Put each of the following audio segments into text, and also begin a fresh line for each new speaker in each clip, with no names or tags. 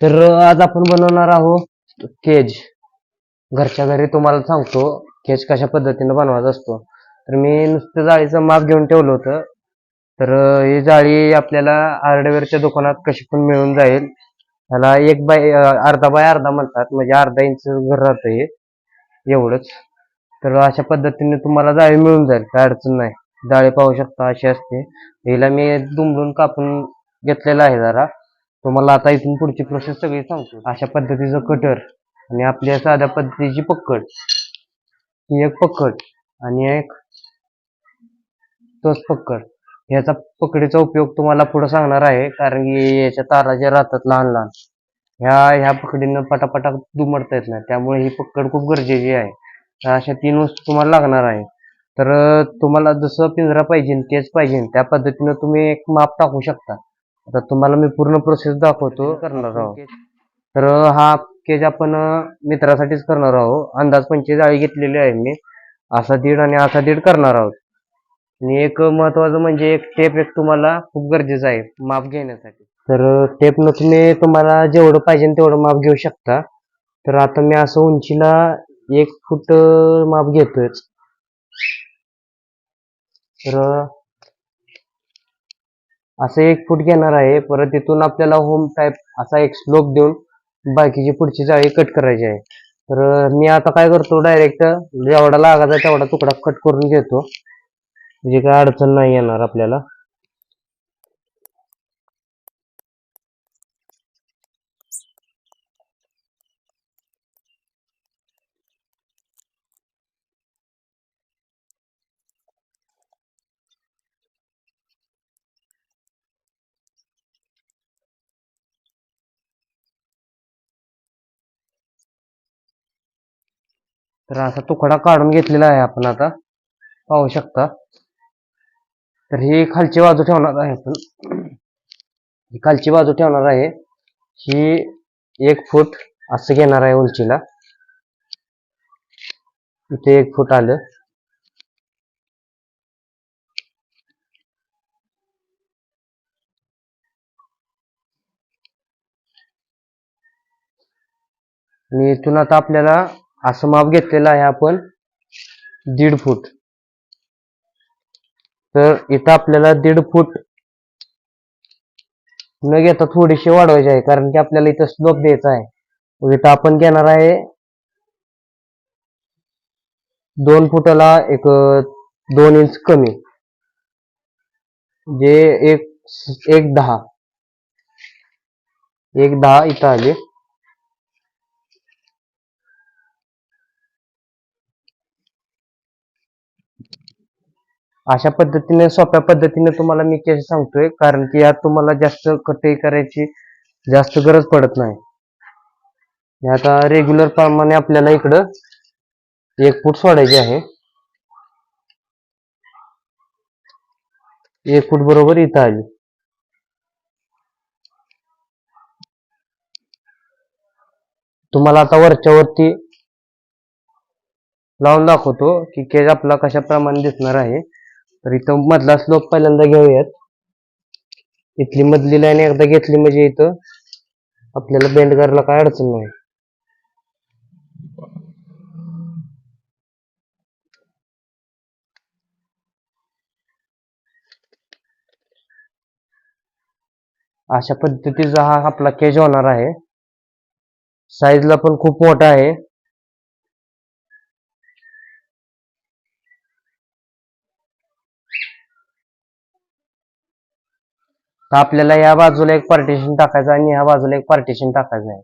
तर आज आपण बनवणार आहोत केज. घरच्या घरी तुम्हाला सांगतो केज कशा पद्धतीने बनवायचा असतो. तर मी नुसतं जाळीचं माप घेऊन ठेवलं होतं. तर ही जाळी आपल्याला हार्डवेअरच्या दुकानात कशी पण मिळून जाईल. त्याला एक बाय अर्धा बाय अर्धा म्हणतात म्हणजे अर्धा इंच घर राहतं हे. एवढंच. तर अशा पद्धतीने तुम्हाला जाळी मिळून जाईल काय अडचण नाही. जाळी पाहू शकता अशी असते. हिला मी दुमडून कापून घेतलेला आहे जरा. तुम्हाला आता इथून पुढची प्रोसेस सगळी सांगतो. अशा पद्धतीचं कटर आणि आपल्या साध्या पद्धतीची पक्कड ही एक पक्कड आणि एक तोच पक्कड ह्याचा पकडीचा उपयोग तुम्हाला पुढे सांगणार आहे कारण की याच्या तारा ज्या राहतात लहान लहान ह्या ह्या पकडीनं पटापटा दुमडता येत नाही. त्यामुळे ही पक्कड खूप गरजेची आहे. तर अशा तीन वस्तू तुम्हाला लागणार आहे. तर तुम्हाला जसं पिंजरा पाहिजे तेच पाहिजे. त्या पद्धतीनं तुम्ही एक माप टाकू शकता. आता तुम्हाला मी पूर्ण प्रोसेस दाखवतो करणार आहोत तर हा केज आपण मित्रासाठीच करणार आहोत अंदाज पंचवीस जाळी घेतलेली आहे मी. असा दीड आणि असा दीड करणार आहोत. आणि एक महत्वाचं म्हणजे एक टेप एक तुम्हाला खूप गरजेचं आहे माप घेण्यासाठी. तर टेपनं तुम्ही तुम्हाला जेवढं पाहिजे तेवढं माप घेऊ शकता. तर आता मी असं उंचीला एक फूट माप घेतोय तर असं एक फूट घेणार आहे. परत तिथून आपल्याला होम टाईप असा एक स्लोप देऊन बाकीची पुढची जाळी कट करायची आहे. तर मी आता काय करतो डायरेक्ट जेवढा लागायचा तेवढा तुकडा कट करून घेतो. म्हणजे काय अडचण नाही येणार आपल्याला. तर असा तुकडा काढून घेतलेला आहे आपण आता. पाहू शकता. तर ही खालची बाजू ठेवणार आहे आपण. ही खालची बाजू ठेवणार आहे. ही एक फूट असं घेणार आहे उंचीला. इथे एक फूट आलं. आणि इथून आता आपल्याला असं माप घेतलेलं आहे आपण दीड फूट. तर इथं आपल्याला दीड फूट न घेता थोडीशी वाढवायची आहे कारण की आपल्याला इथं स्लोप द्यायचा आहे. इथं आपण घेणार आहे दोन फुटाला एक दोन इंच कमी जे एक एक दहा. एक दहा इथं आले. अशा पद्धतीने सोप्या पद्धतीने तुम्हाला मी केस सांगतोय कारण की यात तुम्हाला जास्त कटई करायची जास्त गरज पडत नाही. आता रेग्युलर प्रमाणे आपल्याला इकडं एक फूट सोडायची आहे. एक फूट बरोबर इथं आली. तुम्हाला आता वरच्या वरती लावून दाखवतो की केज आपला कशा प्रमाणे दिसणार आहे. तर इथं मधला स्लोप पहिल्यांदा घेऊयात. इथली मधली लाईन एकदा घेतली म्हणजे इथं आपल्याला बेंड करायला काय अडचण नाही. अशा पद्धतीचा हा आपला केज होणार आहे. साईजला पण खूप मोठा आहे. तर आपल्याला या बाजूला एक पार्टिशन टाकायचं आणि ह्या बाजूला एक पार्टिशन टाकायचं आहे.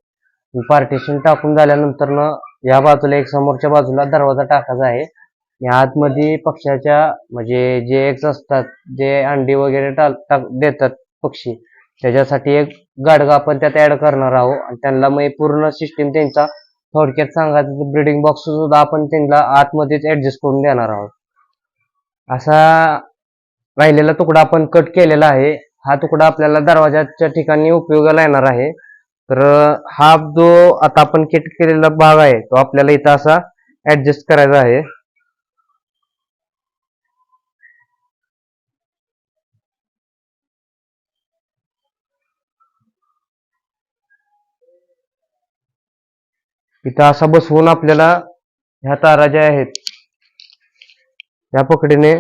पार्टिशन टाकून झाल्यानंतर न या बाजूला एक समोरच्या बाजूला दरवाजा टाकायचा आहे. या आतमध्ये पक्ष्याच्या म्हणजे जे एक्स असतात जे अंडी वगैरे टाक टाक देतात पक्षी त्याच्यासाठी एक गाडगा आपण त्यात ऍड करणार आहोत. आणि त्यांना मग पूर्ण सिस्टीम त्यांचा थोडक्यात सांगायचं ब्रिडिंग बॉक्स सुद्धा आपण त्यांना आतमध्येच ऍडजस्ट करून देणार आहोत. असा राहिलेला तुकडा आपण कट केलेला आहे. हा तुकडा आपल्याला दरवाजाच्या ठिकाणी उपयोगाला येणार आहे. तर हा जो आता आपण किट केलेला भाग आहे तो आपल्याला इथं असा ऍडजस्ट करायचा आहे. इथं असा बसवून आपल्याला ह्या तारा ज्या आहेत या पकडीने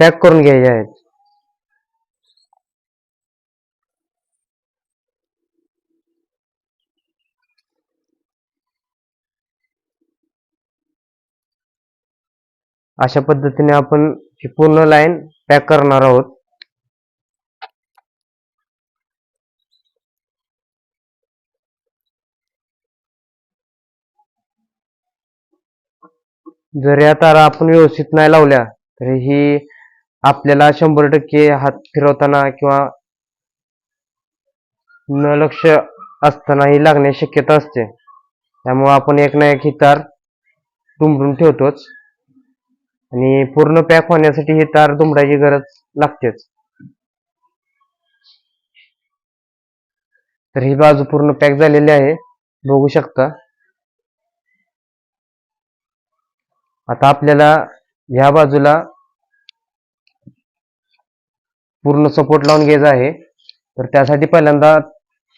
पॅक करून घ्यायचे आहेत. अशा पद्धतीने आपण ही पूर्ण लाईन पॅक करणार आहोत. जर या तारा आपण व्यवस्थित नाही लावल्या तर ही आपल्याला शंभर टक्के हात फिरवताना किंवा न लक्ष असतानाही लागण्याची शक्यता असते. त्यामुळे आपण एक ना एक ही तार दुमडून ठेवतोच. आणि पूर्ण पॅक होण्यासाठी ही तार दुमडायची गरज लागतेच. तर ही बाजू पूर्ण पॅक झालेली आहे. बघू शकता. आता आपल्याला ह्या बाजूला पूर्ण सपोर्ट लावून घ्यायचा आहे. तर त्यासाठी पहिल्यांदा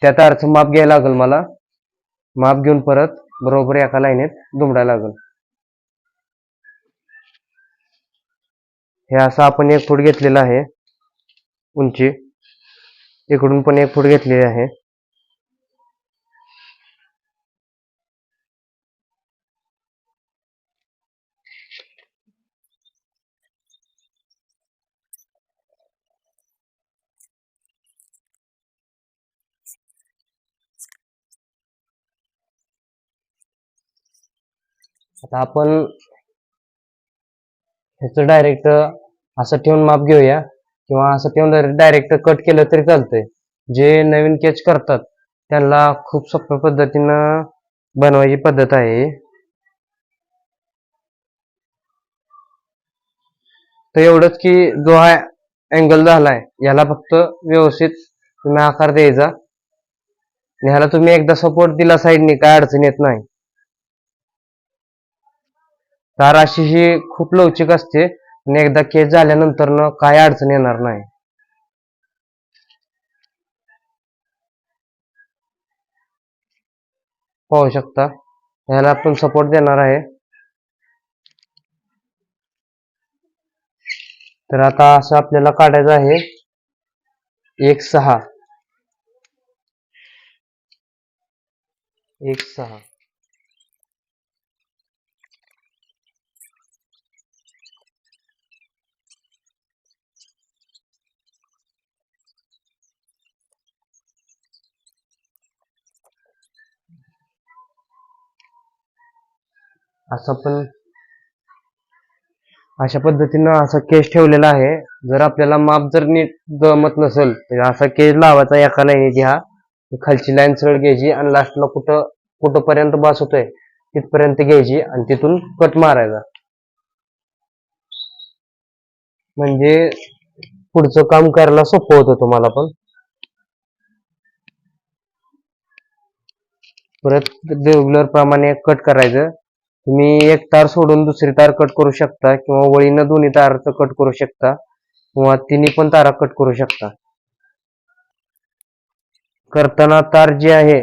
त्या तारचं माप घ्यायला लागेल मला. माप घेऊन परत बरोबर एका लाईनीत दुमडायला लागेल. हे असं आपण एक फूट घेतलेलं आहे. उंची. इकडून पण एक फूट घेतलेली आहे. आता आपण ह्याचं डायरेक्ट असं ठेवून माप घेऊया. किंवा असं ठेवून डायरेक्ट कट केलं तरी चालतंय. जे नवीन केच करतात त्यांना खूप सोप्या पद्धतीनं बनवायची पद्धत आहे. तर एवढंच की जो हा अँगल झालाय याला फक्त व्यवस्थित तुम्ही आकार द्यायचा. आणि ह्याला तुम्ही एकदा सपोर्ट दिला साईडने काय अडचण येत नाही. तार अशी ही खूप लवचिक असते आणि एकदा केस झाल्यानंतर न काय अडचण येणार नाही. पाहू शकता. ह्याला आपण सपोर्ट देणार आहे. तर आता असं आपल्याला काढायचं आहे. एक सहा. एक सहा. असं पण अशा पद्धतीनं असा केस ठेवलेला आहे. जर आपल्याला माप जर नीट जमत नसेल तर असा केस लावायचा एका लाईनीची हा खालची लाईन सरळ घ्यायची आणि लास्टला कुठं कुठंपर्यंत बास होतोय तिथपर्यंत घ्यायची आणि तिथून कट मारायचा. म्हणजे पुढचं काम करायला सोपं होतं तुम्हाला पण. परत रेग्युलर प्रमाणे कट करायचं. तुम्ही एक तार सोडून दुसरी तार कट करू शकता किंवा वळीनं दोन्ही तारचं कट करू शकता किंवा तिन्ही पण तारा कट करू शकता. करताना तार जे आहे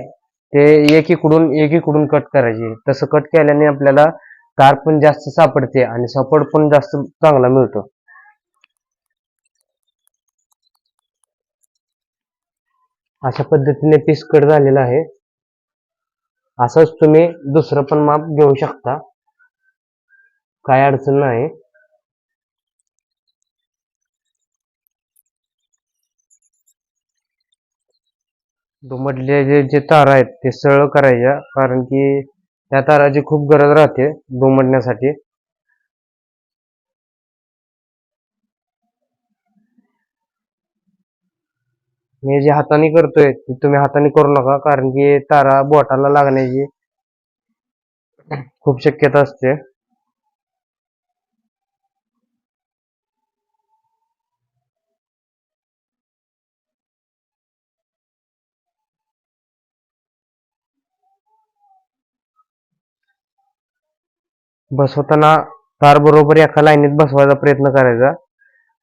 ते एकीकडून एकीकडून कट करायची. तसं कट केल्याने आपल्याला तार पण जास्त सापडते आणि सपोर्ट पण जास्त चांगला मिळतो. अशा पद्धतीने पीस कट झालेला आहे. असंच तुम्ही दुसरं पण माप घेऊ शकता. काय अडचण नाही. दुमडले जे जे तारा आहेत ते सरळ करायच्या कारण की त्या ताराची खूप गरज राहते दुमडण्यासाठी. मी जे हाताने करतोय ते तुम्ही हाताने करू नका कारण की तारा बोटाला लागण्याची खूप शक्यता असते. बसवताना तार बरोबर एका लाईनीत बसवायचा प्रयत्न करायचा.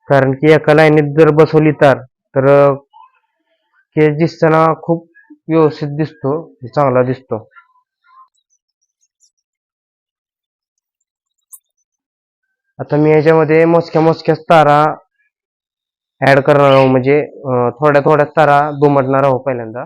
कारण की एका लाईनीत जर बसवली तार तर हे दिसताना खूप व्यवस्थित दिसतो चांगला दिसतो. आता मी याच्यामध्ये मोजक्या मोजक्याच तारा ऍड करणार आहोत म्हणजे थोड्या थोड्याच तारा दुमटणार आहोत पहिल्यांदा.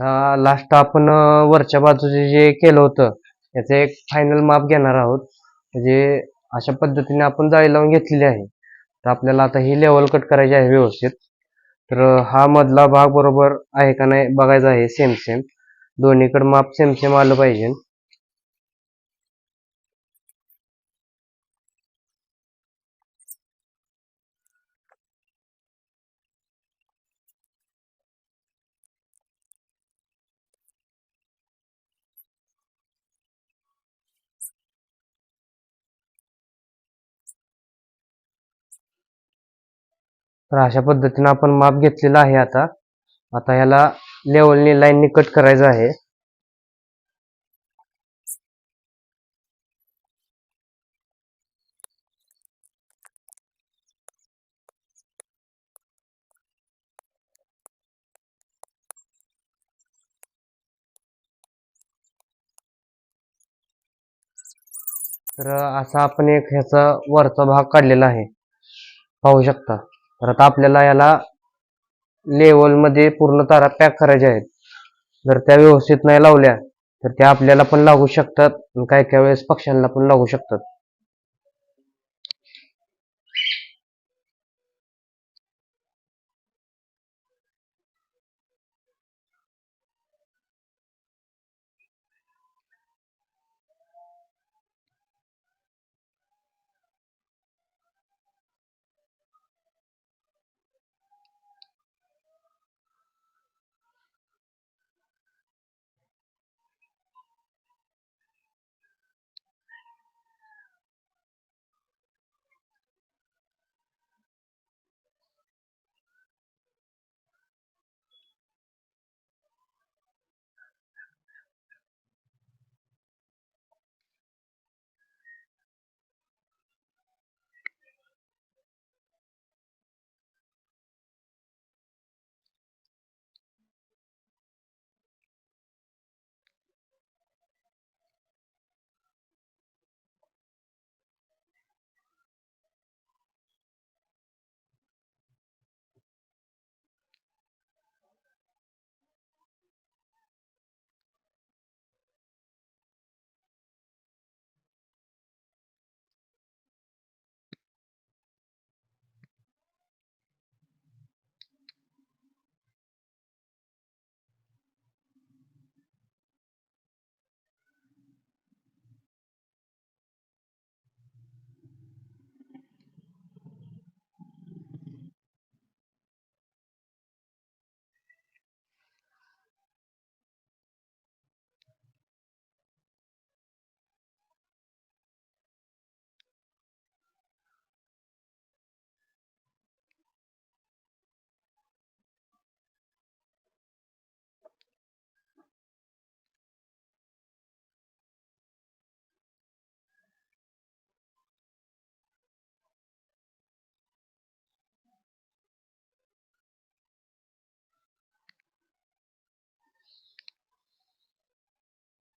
लास्ट आपण वरच्या बाजूचे जे केलं होतं त्याचं एक फायनल माप घेणार आहोत. म्हणजे अशा पद्धतीने आपण जाळी लावून घेतलेली आहे. तर आपल्याला आता ही लेवल कट करायची आहे व्यवस्थित. तर हा मधला भाग बरोबर आहे का नाही बघायचा आहे सेम सेम दोन्हीकडं माप सेम सेम आलं पाहिजे. तर अशा पद्धतीने आपण माप घेतलेला आहे आता. आता याला लेवलनी लाईननी कट करायचं आहे. तर असा आपण एक ह्याचा वरचा भाग काढलेला आहे. पाहू शकता. तर आता आपल्याला याला लेवलमध्ये पूर्ण तारा पॅक करायच्या आहेत. जर त्या व्यवस्थित नाही लावल्या तर त्या आपल्याला पण लागू शकतात आणि काही काही वेळेस पक्ष्यांना पण लागू शकतात.